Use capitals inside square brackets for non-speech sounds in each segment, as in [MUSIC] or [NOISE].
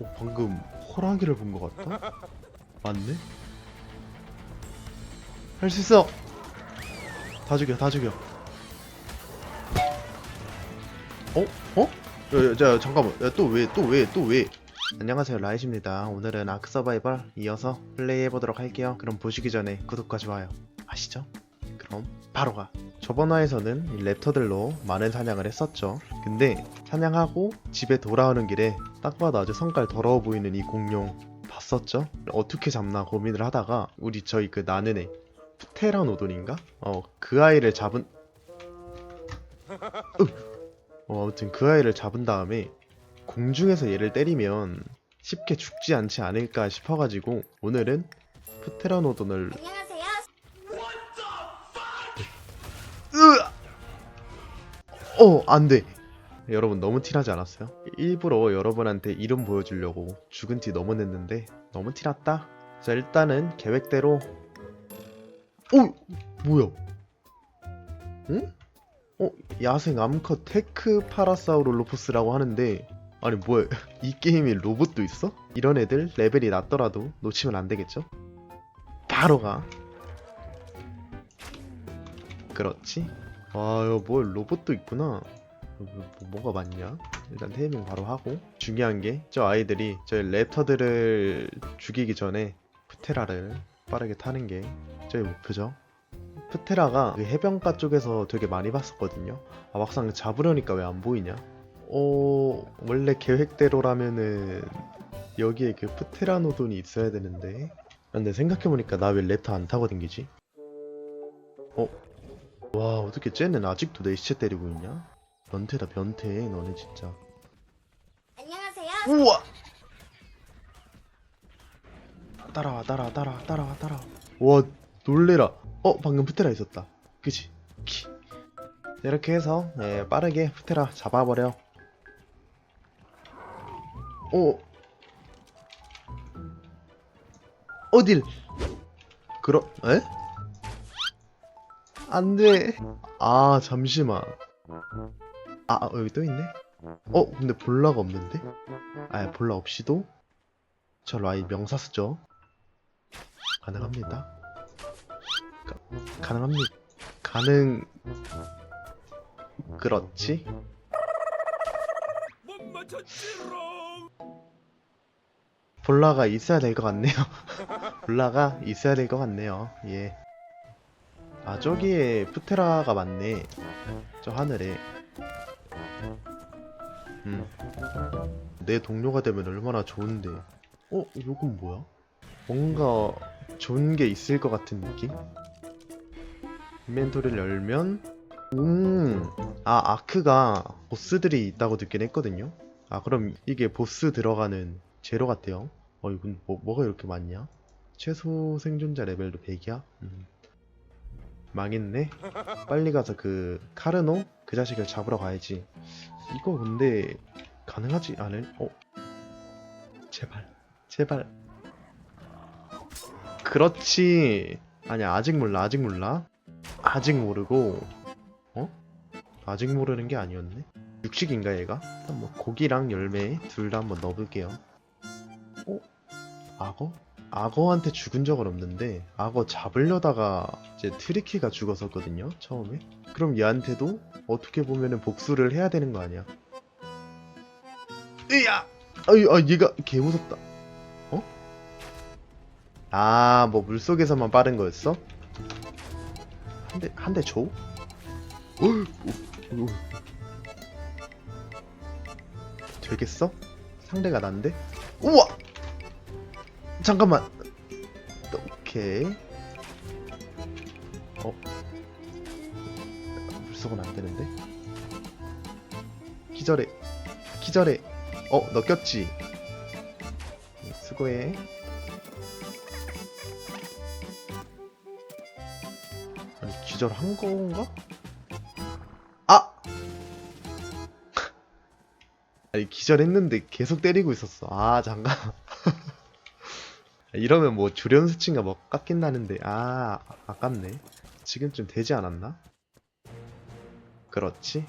어, 방금 호랑이를 본 것 같다? 맞네? 할 수 있어! 다 죽여, 다 죽여. 어? 어? 야, 야, 자, 잠깐만. 야, 또 왜, 또 왜, 또 왜? 안녕하세요, 라이즈입니다. 오늘은 아크 서바이벌 이어서 플레이해보도록 할게요. 그럼 보시기 전에 구독과 좋아요 아시죠? 그럼 바로 가. 저번 화에서는 이 랩터들로 많은 사냥을 했었죠. 근데 사냥하고 집에 돌아오는 길에 딱 봐도 아주 성깔 더러워 보이는 이 공룡 봤었죠? 어떻게 잡나 고민을 하다가 우리 저희 그 나는 애 프테라 노돈인가? 어 그 아이를 잡은 으! 어 아무튼 그 아이를 잡은 다음에 공중에서 얘를 때리면 쉽게 죽지 않지 않을까 싶어가지고 오늘은 프테라노돈을 안녕하세요. 으아! 어, 안 돼. 여러분 너무 티나지 않았어요? 일부러 여러분한테 이름 보여주려고 죽은 티 너무 냈는데 너무 티났다. 자, 일단은 계획대로 오! 뭐야? 응? 어, 야생 암컷 테크 파라사우롤로포스라고 하는데 아니 뭐야 [LAUGHS] 이 게임에 로봇도 있어? 이런 애들 레벨이 낮더라도 놓치면 안 되겠죠? 바로 가. 그렇지. 아유, 뭐 로봇도 있구나. 뭐, 뭐가 많냐? 일단 테이밍 바로 하고 중요한 게 저 아이들이 저 랩터들을 죽이기 전에 프테라를 빠르게 타는 게 저희 목표죠. 프테라가 그 해변가 쪽에서 되게 많이 봤었거든요. 아 막상 잡으려니까 왜 안 보이냐? 어 원래 계획대로라면은 여기에 그 프테라노돈이 있어야 되는데 근데 생각해보니까 나 왜 랩터 안 타고 댕기지? 어? 와 어떻게 쟤는 아직도 내 시체 때리고 있냐? 변태다 변태 너네 진짜. 안녕하세요. 우와! 따라와 따라와 따라와 따라와 따라와. 와 놀래라. 어 방금 프테라 있었다. 그치? 키. 이렇게 해서 예, 빠르게 프테라 잡아버려. 어 어딜? 그러 에? 안돼. 아 잠시만 아 어, 여기 또 있네? 어 근데 볼라가 없는데? 아 볼라 없이도? 저 라이 명사 쓰죠. 가능합니다. 가, 가능합니다. 가능 그렇지. 볼라가 있어야 될 것 같네요. [LAUGHS] 볼라가 있어야 될 것 같네요. 예. 아 저기에 푸테라가 많네. 저 하늘에 음. 내 동료가 되면 얼마나 좋은데 어? 이건 뭐야? 뭔가 좋은 게 있을 것 같은 느낌? 인벤토리를 열면 음, 아 아크가 보스들이 있다고 듣긴 했거든요 아 그럼 이게 보스 들어가는 재료 같아요 어 이건 뭐, 뭐가 이렇게 많냐? 최소 생존자 레벨도 100이야? 음. 망했네 빨리 가서 그 카르노 그 자식을 잡으러 가야지 이거 근데 가능하지 않을? 어? 제발 제발 그렇지 아니야 아직 몰라 아직 몰라 아직 모르고 어? 아직 모르는 게 아니었네 육식인가 얘가? 일단 뭐 고기랑 열매 둘 다 한번 넣어볼게요 어? 악어? 악어한테 죽은 적은 없는데 악어 잡으려다가 이제 트리키가 죽었었거든요 처음에 그럼 얘한테도 어떻게 보면은 복수를 해야 되는 거 아니야 으야 아유 아 얘가 개 무섭다 어? 아 뭐 물속에서만 빠른 거였어? 한 대 한 대 줘? 어, 어, 어. 되겠어? 상대가 난데? 우와! 잠깐만. 오케이. 어? 물속은 안 되는데? 기절해. 기절해. 어, 너 꼈지? 네, 수고해. 아니, 기절한 건가? 아! [LAUGHS] 아니, 기절했는데 계속 때리고 있었어. 아, 잠깐. 이러면 뭐 주련 수치가 뭐 깎인다는데 아 아깝네. 지금쯤 되지 않았나? 그렇지.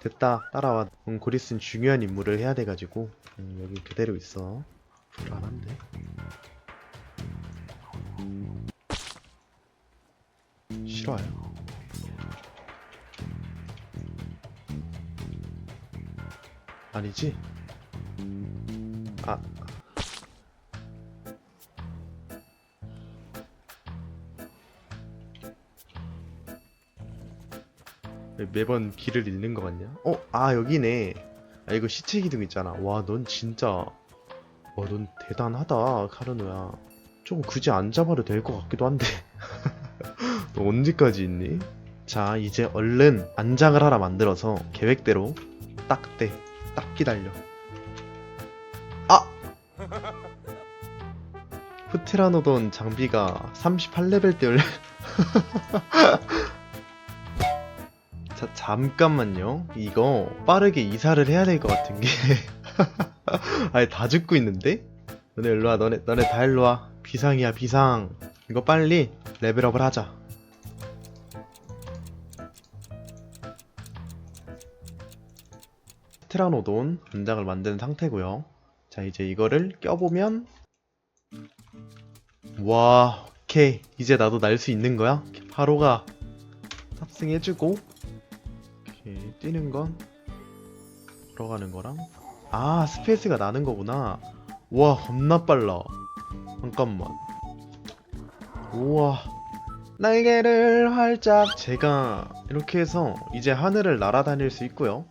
됐다. 따라와. 응, 곧 있으면 중요한 임무를 해야 돼가지고 음, 여기 그대로 있어. 불안한데. 싫어요. 아니지? 아 매번 길을 잃는 것 같냐? 어? 아 여기네 아 이거 시체 기둥 있잖아 와 넌 진짜 와 넌 대단하다 카르노야 조금 굳이 안 잡아도 될 것 같기도 한데 [LAUGHS] 너 언제까지 있니? 자 이제 얼른 안장을 하나 만들어서 계획대로 딱대 딱 기다려 아! [LAUGHS] 프테라노돈 장비가 38레벨 때 올려 자, 잠깐만요. 이거 빠르게 이사를 해야 될 것 같은 게. [LAUGHS] 아니, 다 죽고 있는데? 너네 일로 와, 너네, 너네 다 일로 와. 비상이야, 비상. 이거 빨리 레벨업을 하자. 테라노돈 문장을 만든 상태고요. 자, 이제 이거를 껴보면 와, 오케이. 이제 나도 날 수 있는 거야? 바로가 탑승해주고 이렇게 뛰는 건 들어가는 거랑? 아 스페이스가 나는 거구나. 와 겁나 빨라. 잠깐만. 우와. 날개를 활짝 제가 이렇게 해서 이제 하늘을 날아다닐 수 있고요.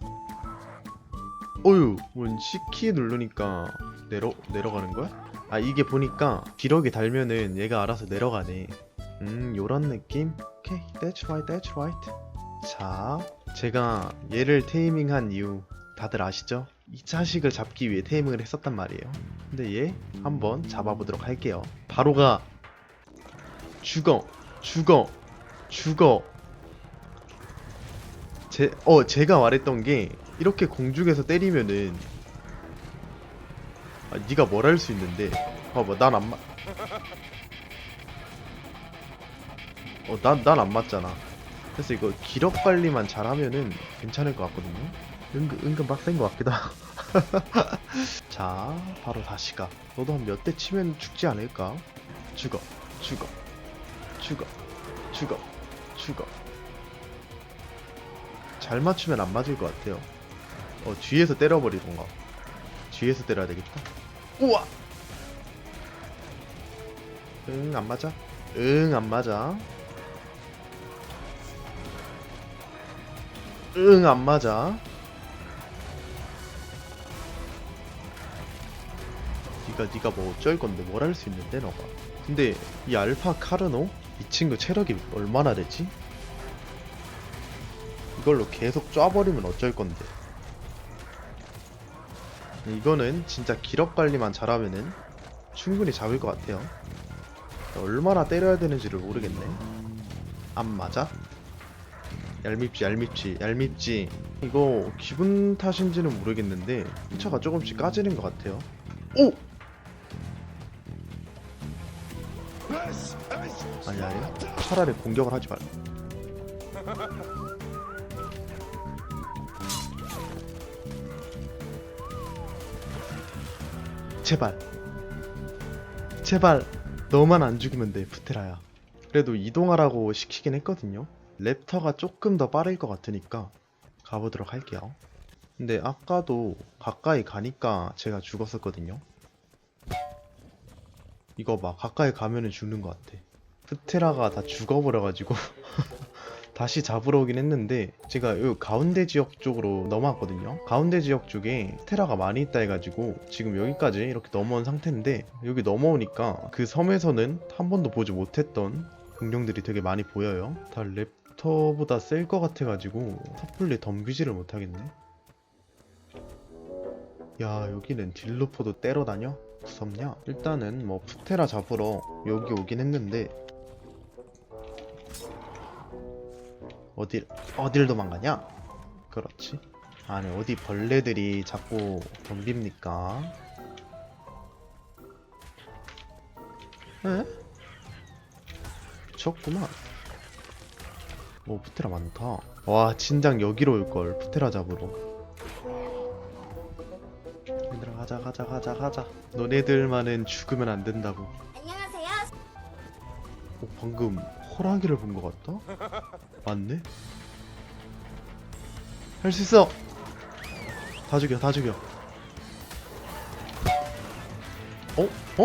어휴 뭔 C키 누르니까 내려, 내려가는 거야? 아 이게 보니까 기록이 달면은 얘가 알아서 내려가네. 음 요런 느낌? 오케이 that's right that's right 자 제가 얘를 테이밍한 이유 다들 아시죠? 이 자식을 잡기 위해 테이밍을 했었단 말이에요. 근데 얘 한번 잡아보도록 할게요. 바로가 죽어, 죽어, 죽어. 제, 어, 제가 말했던 게 이렇게 공중에서 때리면은 아, 네가 뭘 할 수 있는데 봐봐, 난 안 맞. 어, 난 난 안 맞잖아. 그래서 이거 기력 관리만 잘하면은 괜찮을 것 같거든요. 은근, 은근 빡센 것 같기도 하고. [LAUGHS] 자, 바로 다시 가. 너도 한 몇 대 치면 죽지 않을까? 죽어, 죽어, 죽어, 죽어, 죽어. 잘 맞추면 안 맞을 것 같아요. 어, 뒤에서 때려버리던가. 뒤에서 때려야 되겠다. 우와! 응, 안 맞아? 응, 안 맞아. 응, 안 맞아. 니가 니가 뭐 어쩔 건데 뭘 할 수 있는데 너가. 근데 이 알파 카르노 이 친구 체력이 얼마나 되지? 이걸로 계속 쏴버리면 어쩔 건데. 이거는 진짜 기력 관리만 잘하면은 충분히 잡을 것 같아요. 얼마나 때려야 되는지를 모르겠네. 안 맞아? 얄밉지 얄밉지 얄밉지. 이거 기분 탓인지는 모르겠는데 차가 조금씩 까지는 것 같아요. 오! 아니 아니 차라리 공격을 하지 말 제발. 제발. 너만 안 죽이면 돼 푸테라야. 그래도 이동하라고 시키긴 했거든요 랩터가 조금 더 빠를 것 같으니까 가보도록 할게요. 근데 아까도 가까이 가니까 제가 죽었었거든요. 이거 봐, 가까이 가면은 죽는 것 같아. 프테라가 다 죽어버려가지고 [LAUGHS] 다시 잡으러 오긴 했는데 제가 요 가운데 지역 쪽으로 넘어왔거든요. 가운데 지역 쪽에 테라가 많이 있다 해가지고 지금 여기까지 이렇게 넘어온 상태인데 여기 넘어오니까 그 섬에서는 한 번도 보지 못했던 공룡들이 되게 많이 보여요. 다 랩 터보다 셀 것 같아가지고 섣불리 덤비지를 못하겠네. 야 여기는 딜로포도 때려 다녀? 무섭냐? 일단은 뭐 푸테라 잡으러 여기 오긴 했는데 어딜 어딜 도망가냐? 그렇지. 아니 어디 벌레들이 자꾸 덤빕니까? 에? 미쳤구만. 오 푸테라 많다 와 진작 여기로 올걸 푸테라 잡으러 얘들아 가자 가자 가자 가자 너네들만은 죽으면 안 된다고 안녕하세요. 어, 방금 호랑이를 본 것 같다? 맞네? 할 수 있어! 다 죽여, 다 죽여. 어? 어?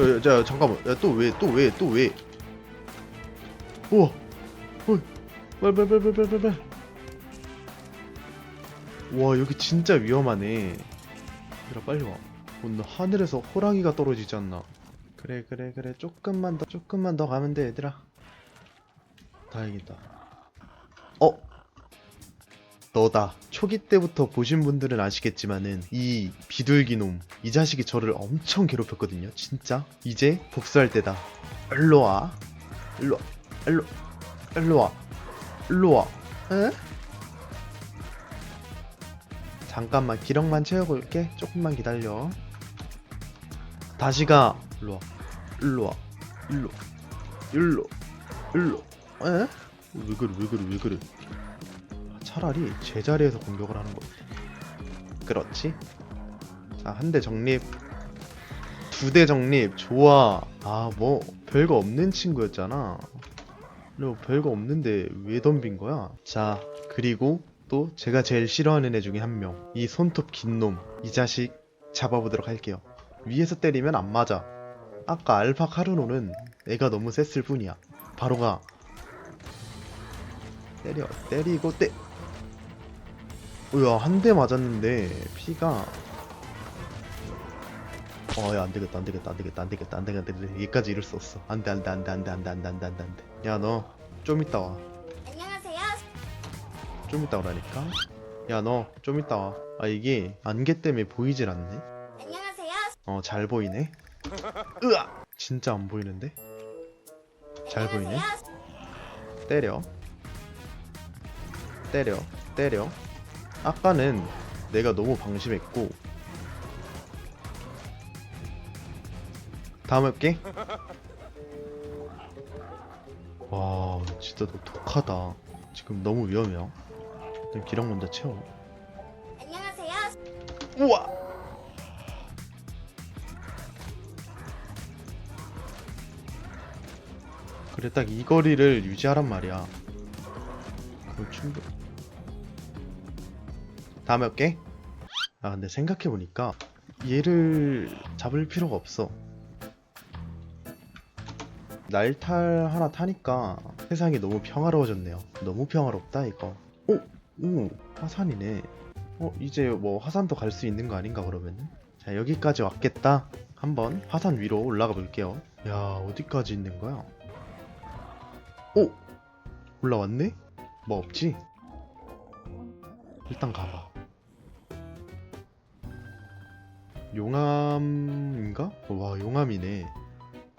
야, 야, 자, 잠깐만. 야, 또 왜, 또 왜, 또 왜? 우와! 빨리. 와, 여기 진짜 위험하네. 얘들아, 빨리 와. 오늘 하늘에서 호랑이가 떨어지지 않나? 그래 그래 그래. 조금만 더 조금만 더 가면 돼 얘들아. 다행이다. 어? 너다. 초기 때부터 보신 분들은 아시겠지만은 이 비둘기 놈 이 자식이 저를 엄청 괴롭혔거든요. 진짜? 이제 복수할 때다. 일로 와. 일로 와. 일로 일로 와 일로와. 에? 잠깐만 기력만 채우고 올게. 조금만 기다려. 다시 가 일로 와. 일로 와. 일로. 일로. 일로. 에? 왜 그래 왜 그래 왜 그래 차라리 제자리에서 공격을 하는 거. 그렇지? 자 한 대 정립. 두 대 정립. 좋아. 아 뭐 별거 없는 친구였잖아 너 별거 없는데 왜 덤빈 거야 자 그리고 또 제가 제일 싫어하는 애 중에 한 명 이 손톱 긴 놈 이 자식 잡아보도록 할게요 위에서 때리면 안 맞아. 아까 알파 카르노는 애가 너무 셌을 뿐이야. 바로 가. 때려, 때리고 때. 으야, 한 대 맞았는데 피가. 어, 야, 안 되겠다, 안 되겠다, 안 되겠다, 안 되겠다, 안 되겠다, 안 되겠다. 여기까지 이럴 수 없어. 안 돼, 안 돼, 안 돼, 안 돼, 안 돼, 안 돼, 안 돼, 안 돼, 안 돼. 야, 너 좀 이따 와. 안녕하세요. 좀 이따 오라니까. 야, 너 좀 이따 와. 아, 이게 안개 때문에 보이질 않네. 안녕하세요. 어, 잘 보이네. 으아! 진짜 안 보이는데? 잘 보이네. 안녕하세요. 때려. 때려. 때려. 아까는 내가 너무 방심했고. 다음 해볼게. 와, 진짜 너 독하다. 지금 너무 위험해요. 일단 기력 먼저 채워. 안녕하세요. 우와! 그래 딱 이 거리를 유지하란 말이야. 그럼 충분. 다음에 올게. 아 근데 생각해 보니까 얘를 잡을 필요가 없어. 날탈 하나 타니까 세상이 너무 평화로워졌네요. 너무 평화롭다 이거. 오, 오, 화산이네. 어 이제 뭐 화산도 갈 수 있는 거 아닌가 그러면은? 자 여기까지 왔겠다. 한번 화산 위로 올라가 볼게요. 야 어디까지 있는 거야? 오 올라왔네? 뭐 없지? 일단 가봐. 용암인가? 와 용암이네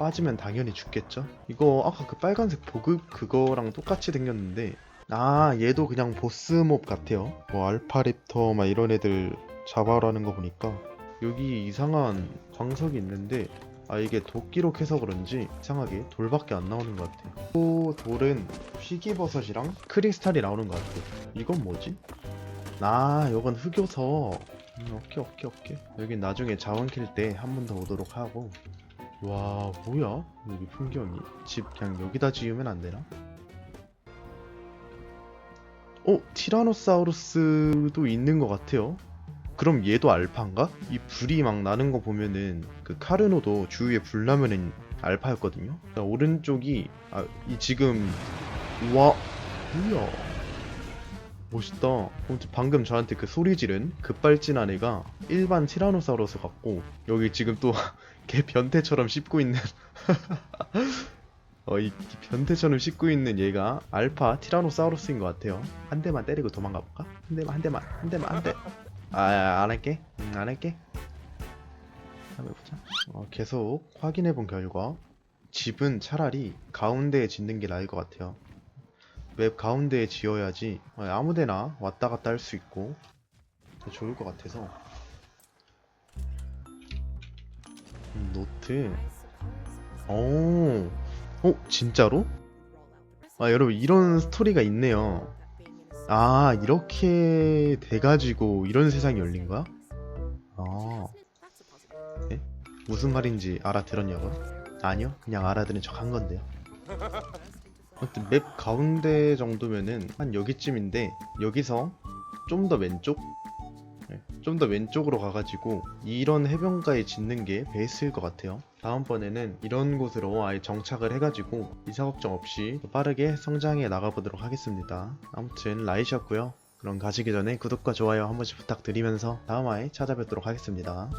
빠지면 당연히 죽겠죠? 이거 아까 그 빨간색 보급 그거랑 똑같이 생겼는데 아 얘도 그냥 보스몹 같아요. 뭐 알파립터 막 이런 애들 잡아라는 거 보니까. 여기 이상한 광석이 있는데 아 이게 도끼로 캐서 그런지 이상하게 돌밖에 안 나오는 것 같아요. 또 돌은 휘기버섯이랑 크리스탈이 나오는 것 같아요. 이건 뭐지? 아 이건 흑요석. 음, 오케이 오케이 오케이. 여긴 나중에 자원 킬 때 한 번 더 오도록 하고 와 뭐야 여기 풍경이 집 그냥 여기다 지으면 안 되나? 어? 티라노사우루스도 있는 것 같아요. 그럼 얘도 알파인가? 이 불이 막 나는 거 보면은 그 카르노도 주위에 불 나면은 알파였거든요. 자, 오른쪽이 아 이 지금 와 뭐야 멋있다. 방금 저한테 그 소리 지른 급발진한 애가 일반 티라노사우루스 같고 여기 지금 또 [LAUGHS] 걔 변태처럼 씹고 있는 [LAUGHS] 어, 이, 이 변태처럼 씹고 있는 얘가 알파 티라노사우루스인 것 같아요. 한 대만 때리고 도망가 볼까? 한 대만, 한 대만, 한 대만, 한 대. 아, 안 할게. 응, 안 할게. 한번 해보자. 어, 계속 확인해 본 결과 집은 차라리 가운데에 짓는 게 나을 것 같아요. 맵 가운데에 지어야지 어, 아무데나 왔다 갔다 할 수 있고 더 좋을 것 같아서. 음, 노트. 오. 어, 진짜로? 아 여러분 이런 스토리가 있네요 아 이렇게 돼가지고 이런 세상이 열린 거야? 아 네? 무슨 말인지 알아들었냐고요? 아니요 그냥 알아들은 척 한 건데요 [LAUGHS] 아무튼 맵 가운데 정도면은 한 여기쯤인데 여기서 좀 더 왼쪽? 좀더 왼쪽으로 가가지고 이런 해변가에 짓는 게 베이스일 것 같아요. 다음번에는 이런 곳으로 아예 정착을 해가지고 이사 걱정 없이 더 빠르게 성장해 나가보도록 하겠습니다. 아무튼 라이셨고요. 그럼 가시기 전에 구독과 좋아요 한 번씩 부탁드리면서 다음 화에 찾아뵙도록 하겠습니다